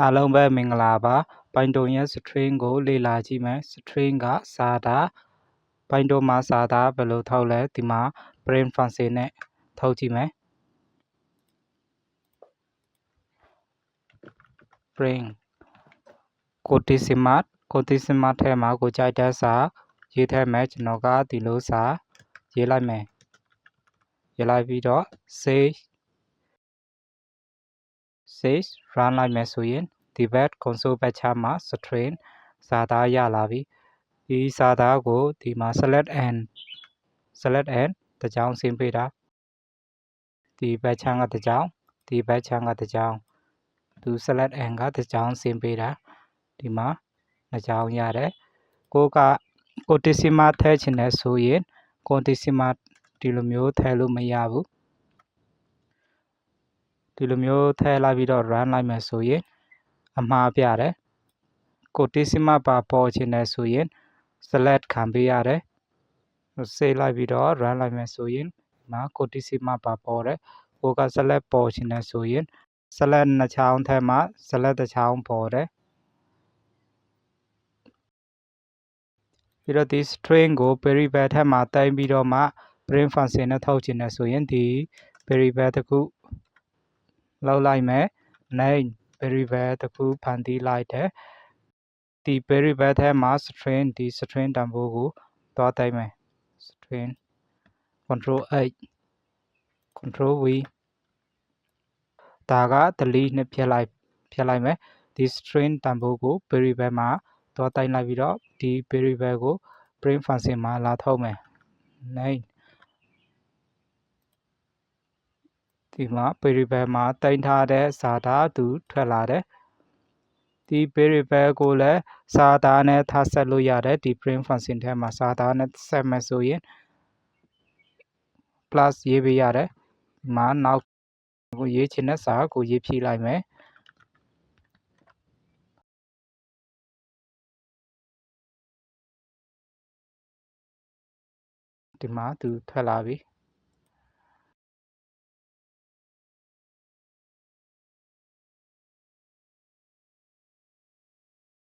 အားလုံးပဲမင်္ဂလာပါ Python ရဲ့ string ကို လေ့လာကြည့်မယ် string ကစာသား Python မှာစာသားဘယ်လိုထုတ်လဲဒီမှာ print function နဲ့ထုတ်ကြည့်မယ် print quotissima quotissima ထဲမှာကိုကြိုက်တဲ့စာရေးထည့်မယ်ကျွန်တော်ကဒီလိုစာရေးလိုက်မယ်ရေးလိုက်ပြီးတော့ save save run လိုက်မယ်ဆိုရင်ဒီဘက် console ဘက်ခြမ်းမှာ string စာသားရလာပြီဒီစာသားကိုဒီမှာ select and select and တကြောင်ဆင်းပေးတာဒီဘက်ခြမ်းကတကြောင်ဒီဘက်ခြမ်းကတကြောင်သူ select and ကတကြောင်ဆင်းပေးတာဒီမှာနှစ်ကြောင်ရတယ်ကိုကကိုတစီမထဲချင်တယ်ဆိုရင်ကိုတစီမဒီလိုမျိုးထဲလို့မရဘူး ဒီလိုမျိုးထည့်လိုက်ပြီးတော့ run လိုက်မယ်ဆိုရင်အမှားပြတယ်ကိုတိစီမပါပေါ်ချင်တယ်ဆိုရင် select ခံပေးရတယ် save လိုက်ပြီးတော့ run လိုက်မယ်ဆိုရင်ဒီမှာကိုတိစီမပါပေါ်တယ်ကိုက select ပေါ်ချင်တယ်ဆိုရင် select နှစ်ချောင်းထဲမှာ select တစ်ချောင်းပေါ်တယ်ပြီးတော့ဒီ string ကို variable ထက်မှာတိုင်ပြီးတော့မှ print function နဲ့ထုတ်ချင်တယ်ဆိုရင်ဒီ variable တစ်ခု လောက်လိုက်မယ် name variable တစ်ခုဖန်တီးလိုက်တယ်ဒီ variable ထဲမှာ string ဒီ string တန်ဖိုးကိုသွားတိုက်မယ် string control h control v ဒါက delete နဲ့ဖြတ်လိုက်ဖြတ်လိုက်မယ်ဒီ string တန်ဖိုးကို variable မှာသွားတိုက်လိုက်ပြီးတော့ဒီ variable ကို print function မှာလာထုတ်မယ် name ဒီမှာ variable မှာတင်ထားတဲ့စာသားသူထွက်လာတယ်ဒီ variable ကိုလည်းစာသားနဲ့ထားဆက်လို့ရတယ်ဒီ print function ထဲမှာစာသားနဲ့ဆက်မယ်ဆိုရင် plus ရေးပေးရတယ်ဒီမှာနောက်ကိုရေးချင်တဲ့စာကိုရေးဖြည့်လိုက်မယ်ဒီမှာသူထွက်လာပြီ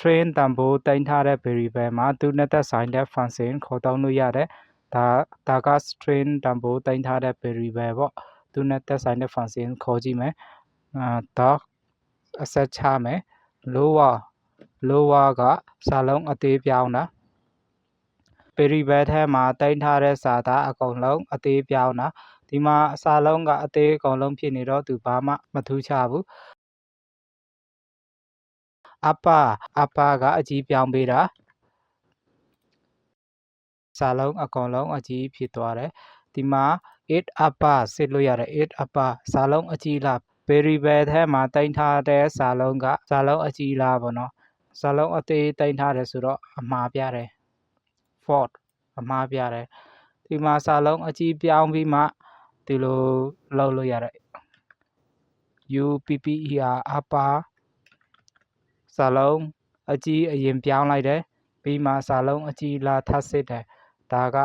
train တန်ဖိုးတင်ထားတဲ့ variable မှာသူနဲ့သက်ဆိုင်တဲ့ function ခေါ်သုံးလို့ရတယ်ဒါဒါက string တန်ဖိုးတင်ထားတဲ့ variable ပေါ့သူနဲ့သက်ဆိုင်တဲ့ function ခေါ်ကြည့်မယ်အာဒါအဆက်ချမယ် lower lower ကစာလုံးအသေးပြောင်းတာ variable ထဲမှာတင်ထားတဲ့စာသားအကုန်လုံးအသေးပြောင်းတာဒီမှာစာလုံးကအသေးအကုန်လုံးဖြစ်နေတော့သူဘာမှမထူးခြားဘူး အပအပကအကြီးပြောင်းပေးတာစာလုံးအကုန်လုံးအကြီးဖြစ်သွားတယ်ဒီမှာ it upper စစ်လို့ရတယ် it upper စာလုံးအကြီးလား variable ထဲမှာတင်ထားတဲ့စာလုံးကစာလုံးအကြီးလားပေါ့နော်စာလုံးအသေးတင်ထားတယ်ဆိုတော့အမှားပြတယ် fault အမှားပြတယ်ဒီမှာစာလုံးအကြီးပြောင်းပြီးမှဒီလိုလုပ်လို့ရတယ် upper upper စာလုံးအကြီးအရင်ပြောင်းလိုက်တယ်ပြီးမှစာလုံးအကြီးလာထပ်စစ်တယ်ဒါက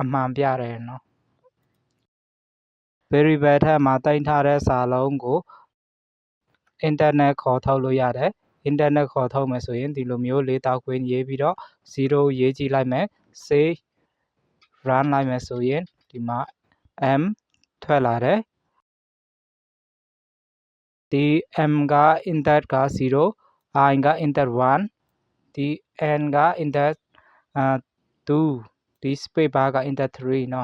အမှန်ပြတယ်နော် variable ထဲမှာတင်ထားတဲ့စာလုံးကို internet ခေါ်ထုတ်လို့ရတယ် internet ခေါ်ထုတ်မယ်ဆိုရင်ဒီလိုမျိုးလေးတောက်ခွင်းရေးပြီးတော့0ရေးကြည့်လိုက်မယ် save run လိုက်မယ်ဆိုရင်ဒီမှာ m ထွက်လာတယ်ဒီ m က index က0 आएगा in the one the n ga in the uh, two display bar ga in the three no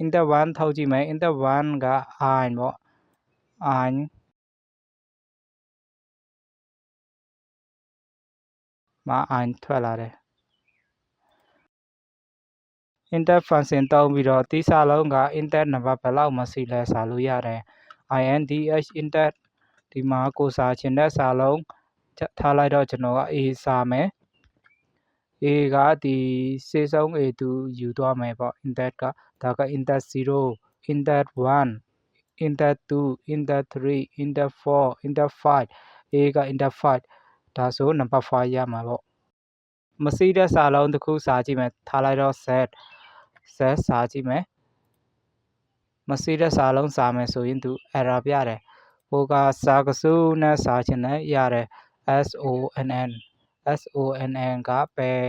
in the one thau chi mai in the one ga ein mo ein ma ein thwa la de in the function တောင်းပြီးတော့တိစာလုံးက inter number ဘယ်လောက်မရှိလဲစာလို့ရတယ် indh inter ဒီမှာကိုစာချင်တဲ့စာလုံးထားလိုက်တော့ကျွန်တော်က a စာမယ် a ကဒီစေဆုံး a သူယူသွားမယ်ပေါ့ index ကဒါက index 0 index 1 index 2 index 3 index 4 index 5 a က index 5ဒါဆိုနံပါတ်5ရမှာပေါ့မရှိတဲ့စာလုံးတစ်ခုစာကြည့်မယ်ထားလိုက်တော့ set set စာကြည့်မယ်မရှိတဲ့စာလုံးစာမယ်ဆိုရင်သူ error ပြတယ် ကိုကစာကစုနဲ့စာချင်တဲ့ရတယ် SONN SONN ကဘယ်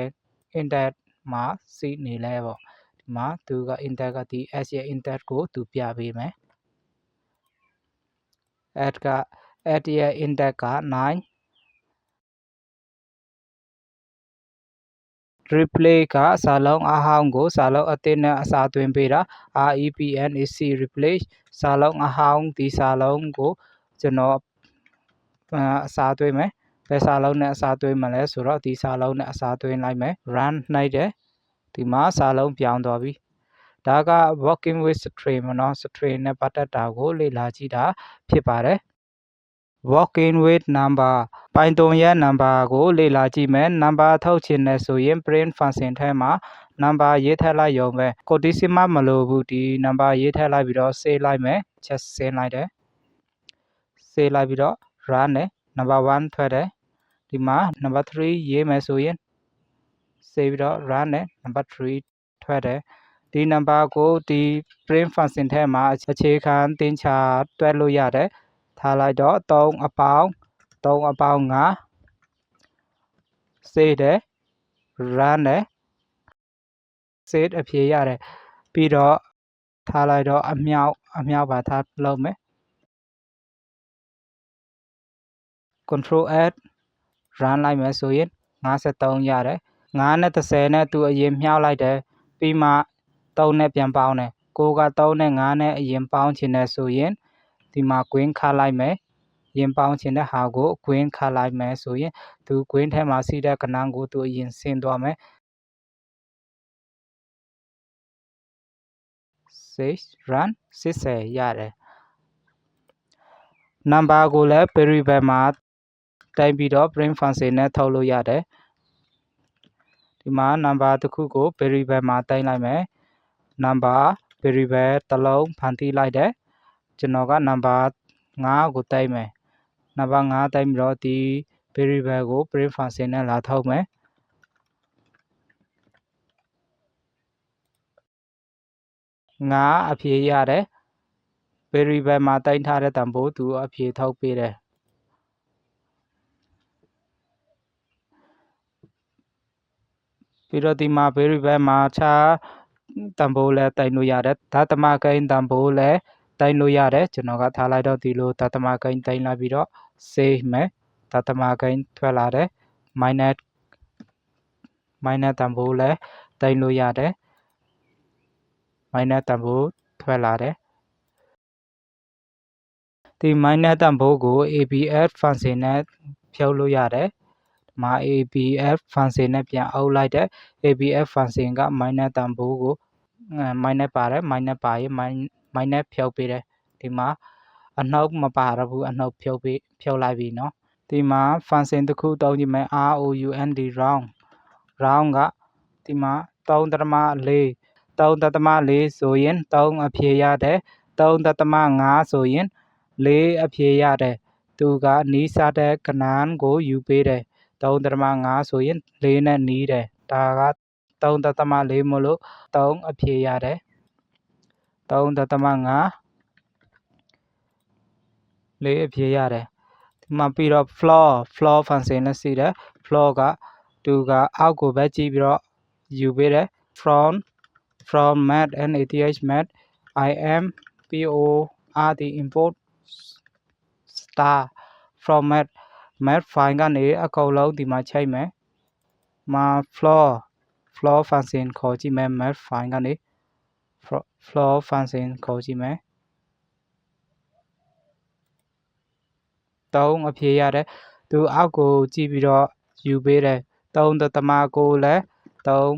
index မှာစီနေလဲပေါ့ဒီမှာသူက index ကဒီ s ရဲ့ index ကိုသူပြပေးမယ် add က add ရဲ့ index က9 replay ကစာလုံးအဟောင်းကိုစာလုံးအသစ်နဲ့အစားသွင်းပေးတာ replace replace စာလုံးအဟောင်းဒီစာလုံးကိုကျွန်တော်အစားသွင်းမယ်ဘယ်စာလုံးနဲ့အစားသွင်းမလဲဆိုတော့ဒီစာလုံးနဲ့အစားသွင်းလိုက်မယ် run နှိုက်တယ်ဒီမှာစာလုံးပြောင်းသွားပြီဒါက working with string မနော် string နဲ့ပတ်သက်တာကိုလေ့လာကြည့်တာဖြစ်ပါတယ် working with number Python ရဲ့ number ကိုလေ့လာကြည့်မယ် number ထုတ်ချင်တယ်ဆိုရင် print function ထဲမှာ number ရေးထည့်လိုက်ရုံပဲ codecimal မလိုဘူးဒီ number ရေးထည့်လိုက်ပြီးတော့ save လိုက်မယ်ချက်ဆင်းလိုက်တယ် save လိုက်ပြီးတော့ run တယ် number 1ထွက်တယ်ဒီမှာ number 3ရေးမယ်ဆိုရင် save ပြီးတော့ run တယ် number 3ထွက်တယ်ဒီ number ကိုဒီ print function ထဲမှာအခြေခံတင်ချတွက်လို့ရတယ် ထားလိုက်တော့3အပေါင်း3အပေါင်း5 save တယ် run တယ် save အဖြေရတယ်ပြီးတော့ထားလိုက်တော့အမြောက်အမြောက်ပါထားလုပ်မယ် control s run လိုက်မယ်ဆိုရင်53ရတယ်9နဲ့30နဲ့သူအရင်မြှောက်လိုက်တယ်ပြီးမှ3နဲ့ပြန်ပေါင်းတယ်ကိုက3 ဒီမှာ green ခတ်လိုက်မယ်ရင်ပေါင်းချင်တဲ့ဟာကို green ခတ်လိုက်မယ်ဆိုရင်သူ green ထဲမှာစီးတဲ့ကဏ္ဍကိုသူအရင်ဆင်းသွားမယ်6 run 60ရတယ် number ကိုလည်း variable မှာတိုက်ပြီးတော့ print function နဲ့ထုတ်လို့ရတယ်ဒီမှာ number တစ်ခုကို variable မှာတိုက်လိုက်မယ် number variable တစ်လုံးဖန်တီးလိုက်တယ် ကျွန်တော်က number 5ကိုတိုက်မယ် number 5တိုက်ပြီးတော့ဒီ variable ကို print function နဲ့လာထုတ်မယ်ငါအဖြေရတယ် variable မှာတိုက်ထားတဲ့တန်ဖိုးသူအဖြေထုတ်ပေးတယ်ပြီးတော့ဒီမှာ variable မှာခြားတန်ဖိုးလဲတိုင်လို့ရတယ်ဓာတ်သမကိန်းတန်ဖိုးလဲ တိုင်လို့ရတယ်ကျွန်တော်ကထားလိုက်တော့ဒီလိုဓာတ်သမကိန်းတိုင်လာပြီးတော့ save မယ်ဓာတ်သမကိန်းထွက်လာတယ် minus minus တန်ဖိုးလဲတိုင်လို့ရတယ် minus တန်ဖိုးထွက်လာတယ်ဒီ minus တန်ဖိုးကို abs function နဲ့ဖြုတ်လို့ရတယ်မှာ abf function နဲ့ပြန်အုပ်လိုက်တဲ့ abf function က minus တန်ဖိုးကို minus ပါတယ် minus ပါရင် minus ဖြုတ်ပေးတယ်ဒီမှာအနှုတ်မပါတော့ဘူးအနှုတ်ဖြုတ်ပေးဖြုတ်လိုက်ပြီเนาะဒီမှာ function တစ်ခုတောင်းကြည့်မယ် round round round ကဒီမှာ3.4 3.4ဆိုရင်3အဖြေရတယ်3.5ဆိုရင်4အဖြေရတယ်သူကနီးစတဲ့ကနန်းကိုယူပေးတယ်3.5ဆိုရင်4နဲ့နီးတယ်ဒါက3.4မလို့3အဖြေရတယ် 3.5 4အဖြေရတယ်ဒီမှာပြီးတော့ floor floor function နဲ့စီးတယ် floor ကသူကအောက်ကိုပဲကြည့်ပြီးတော့ယူပေးတယ် from from mat and ath mat i am po r the import star from mat mat file ကနေအကုန်လုံးဒီမှာချိန်မယ်မှာ floor floor function ခေါ်ကြည့်မယ် mat file ကနေ floor function ခေါ်ကြည့်မယ်3အဖြေရတယ်သူအောက်ကိုကြည့်ပြီးတော့ယူပေးတယ်3တသမကိုလည်း3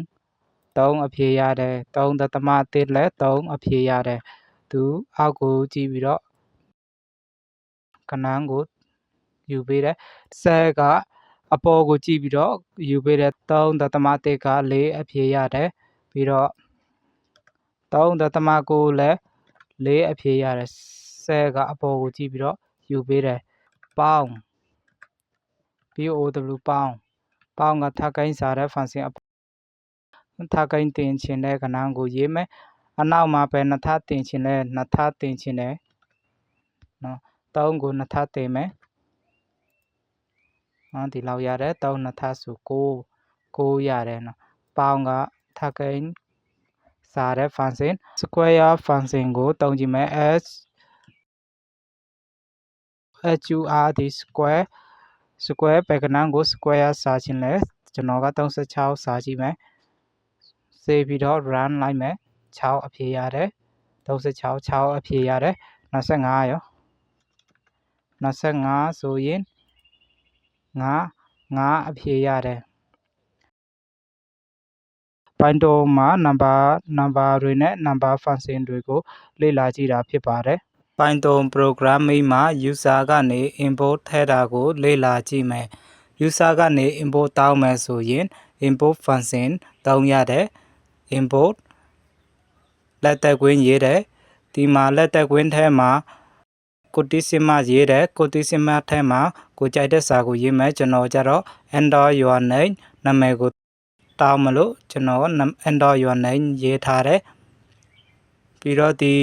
3အဖြေရတယ်3တသမ1လည်း3အဖြေရတယ်သူအောက်ကိုကြည့်ပြီးတော့ကနန်းကိုယူပေးတယ်ဆဲကအပေါ်ကိုကြည့်ပြီးတော့ယူပေးတယ်3တသမ1က4အဖြေရတယ်ပြီးတော့ 3တသမ9လည်း4အဖြေရတယ်ဆဲကအပေါ်ကိုကြည့်ပြီးတော့ယူပေးတယ်ပေါင်း POW ပေါင်းပေါင်းကထပ်ကိုင်းစားတဲ့ function ထပ်ကိုင်းတင်ချင်တဲ့ကဏ္ဍကိုရေးမယ်အနောက်မှာပဲနှစ်ထပ်တင်ချင်လဲနှစ်ထပ်တင်ချင်တယ်နော်3ကို2ထပ်တင်မယ်နော်ဒီလောက်ရတယ်3 2ထပ်ဆို9 9ရတယ်နော်ပေါင်းကထပ်ကိန်း စားတဲ့ function square function ကိုတုံးကြည့်မယ် s HUR ဒီ square square ပဲကနန်းကို square စားခြင်းလဲကျွန်တော်က36စားကြည့်မယ်စေပြီးတော့ run လိုက်မယ်6အဖြေရတယ်36 6အဖြေရတယ်25ရော25ဆိုရင်9 9အဖြေရတယ် ပိုင်းတိုမှာနံပါတ်နံပါတ်တွေနဲ့နံပါတ် function တွေကိုလေ့လာကြည့်တာဖြစ်ပါတယ်။ Python programming မှာ user ကနေ input ထည့်တာကို လေ့လာကြည့်မယ်။ user ကနေ input တောင်းမယ်ဆိုရင် input function တောင်းရတယ် input လက်သက်ကွင်းရေးတယ်ဒီမှာလက်သက်ကွင်းထဲမှာကိုတိစမရေးတယ်ကိုတိစမထဲမှာကိုကြိုက်တဲ့စာကိုရေးမယ်ကျွန်တော်ကြတော့ enter your name နာမည်ကို တောင်းမလို့ကျွန်တော် enter your name ရေးထားတယ်ပြီးတော့ဒီ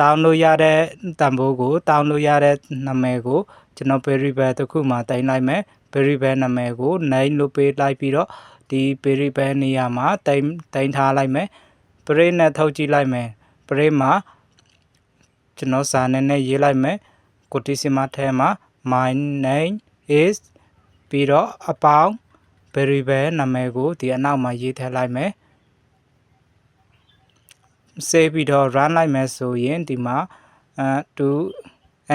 တောင်းလို့ရတဲ့တန်ဖိုးကိုတောင်းလို့ရတဲ့နာမည်ကိုကျွန်တော် variable တစ်ခုမှာတင်လိုက်မယ် variable နာမည်ကို name လို့ပေးလိုက်ပြီးတော့ဒီ variable နေရာမှာတင်တင်ထားလိုက်မယ် print နဲ့ထုတ်ကြည့်လိုက်မယ် print မှာကျွန်တော်စာနဲ့နဲ့ရေးလိုက်မယ် quotation ထဲမှာ my name is ပြီးတော့အပေါင်း variable နာမည်ကိုဒီအနောက်မှာရေးထည့်လိုက်မယ် save ပြီးတော့ run လိုက်မယ်ဆိုရင်ဒီမှာအဲ to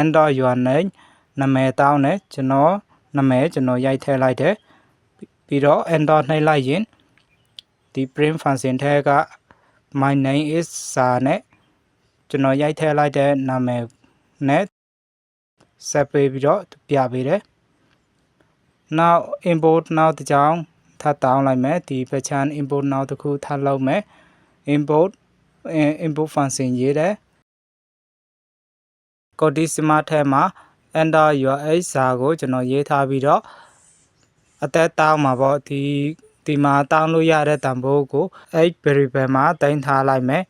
enter your name နာမည်တောင်းတယ်ကျွန်တော်နာမည်ကျွန်တော်ရိုက်ထည့်လိုက်တယ်ပြီးတော့ enter နှိပ်လိုက်ရင်ဒီ print function ထဲက my name is စာနဲ့ကျွန်တော်ရိုက်ထည့်လိုက်တဲ့နာမည်နဲ့ဆက်ပေးပြီးတော့ပြပေးတယ် now import now တကြောင်ထပ်တောင်းလိုက်မယ်ဒီပချန် import now တခုထပ်လုပ်မယ် import input function ရေးတယ် codisma ထဲမှာ enter your age စာကိုကျွန်တော်ရေးထားပြီးတော့အသက်တောင်းမှာပေါ့ဒီဒီမှာတောင်းလို့ရတဲ့တန်ဖိုးကို age variable မှာတင်ထားလိုက်မယ်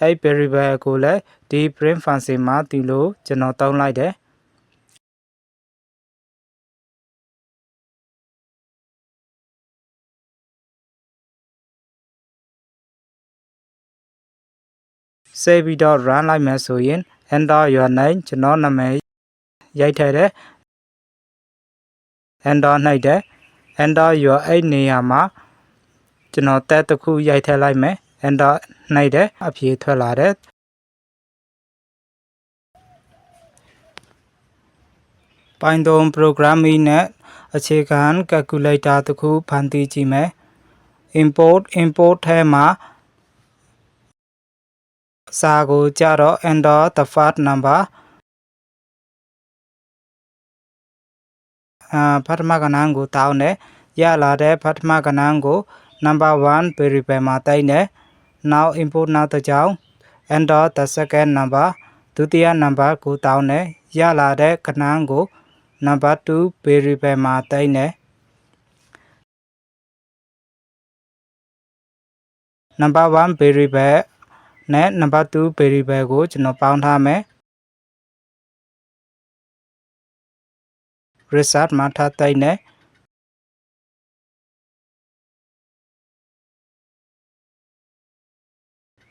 အဲ့ variable ကိုလည်းဒီ print function မှာဒီလိုကျွန်တော်တောင်းလိုက်တယ် save ပြီးတော့ run လိုက်မယ်ဆိုရင် enter your name ကျွန်တော်နာမည်ရိုက်ထည့်တယ် enter နှိပ်တယ် enter your age နေရာမှာကျွန်တော်တက်တစ်ခုရိုက်ထည့်လိုက်မယ် enter နှိပ်တယ်အဖြေထွက်လာတယ် Python programming နဲ့အခြေခံ calculator တစ်ခုဖန်တီးကြည့်မယ် import import ထဲမှာစာကိုကြတော့ enter the first number အာပထမကဏ္ဍကိုတောင်းတယ်ရလာတဲ့ပထမကဏ္ဍကို number 1 variable မှာတိုက်တယ် now import နောက်တစ်ကြောင်း enter the second number ဒုတိယနံပါတ်ကိုတောင်းတယ်ရလာတဲ့ကဏ္ဍကို number 2 variable မှာတိုက်တယ် number 1 variable နဲ့ number 2 variable ကိုကျွန်တော်ပေါင်းထားမယ် result မှာထားတိုက်နဲ့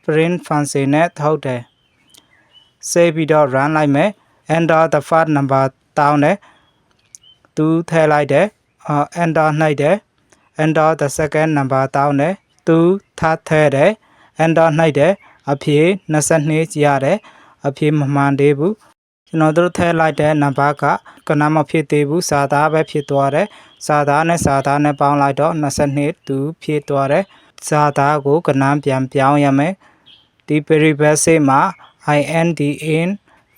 print function နဲ့ထုတ်တယ် save ပြီးတော့ run လိုက်မယ် enter the first number တောင်းတယ်သူထည့်လိုက်တယ် enter နှိပ်တယ် enter the second number တောင်းတယ်သူထပ်ထည့်တယ် enter နှိပ်တယ်အဖြေ22ရတယ်အဖြေမမှန်သေးဘူးကျွန်တော်တို့ထည့်လိုက်တဲ့နံပါတ်ကကနမဖြစ်သေးဘူးစာသားပဲဖြစ်သွားတယ်စာသားနဲ့စာသားနဲ့ပေါင်းလိုက်တော့22သူဖြစ်သွားတယ်စာသားကိုကနန်းပြန်ပြောင်းရမယ် ဒီ variable မှာ int in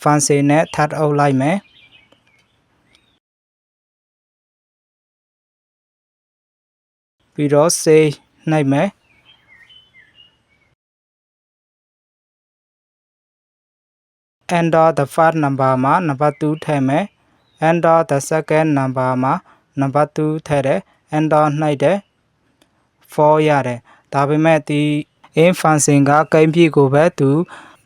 function နဲ့ထပ်အုပ်လိုက်မယ်ပြီးတော့ save နှိပ်မယ် enter the first number မှာ number 2ထည့်မယ် enter the second number မှာ number 2ထည့်တယ် enter နှိပ်တယ်4ရတယ်ဒါပေမဲ့ဒီ in function ကကိန်းပြည့်ကိုပဲသူ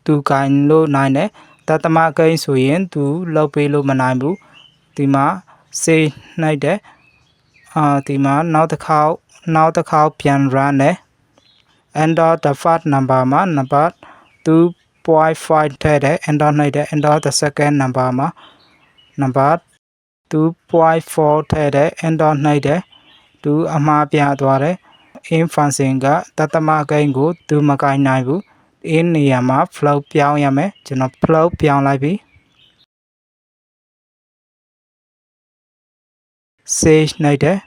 သူကင်လို့နိုင်တယ်တသမကိန်းဆိုရင်သူလောက်ပေးလို့မနိုင်ဘူးဒီမှာ say နှိုက်တယ်အာဒီမှာနောက်တစ်ခေါက်နောက်တစ်ခေါက်ပြန် run တယ် enter the first number မှာ number 2.5ထည့်တယ် enter နှိုက်တယ် enter the second number မှာ number 2.4ထည့်တယ် enter နှိုက်တယ်သူအမှားပြသွားတယ် in function ကတသမကိန်းကိုသူမကင်နိုင်ဘူး in နေရာမှာ float ပြောင်းရမယ်ကျွန်တော် float ပြောင်းလိုက်ပြီ save နှိုက်တယ်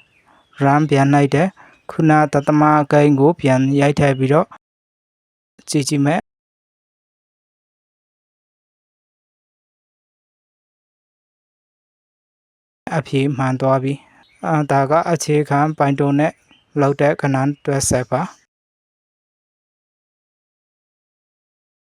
run ပြန်နှိုက်တယ်ခုနတသမကိန်းကိုပြန်ရိုက်ထည့်ပြီးတော့ကြည့်ကြည့်မယ်အဖြေမှန်သွားပြီအာဒါကအခြေခံပိုင်တုံနဲ့ လောက်တဲ့ခဏတွဲဆက်ပါ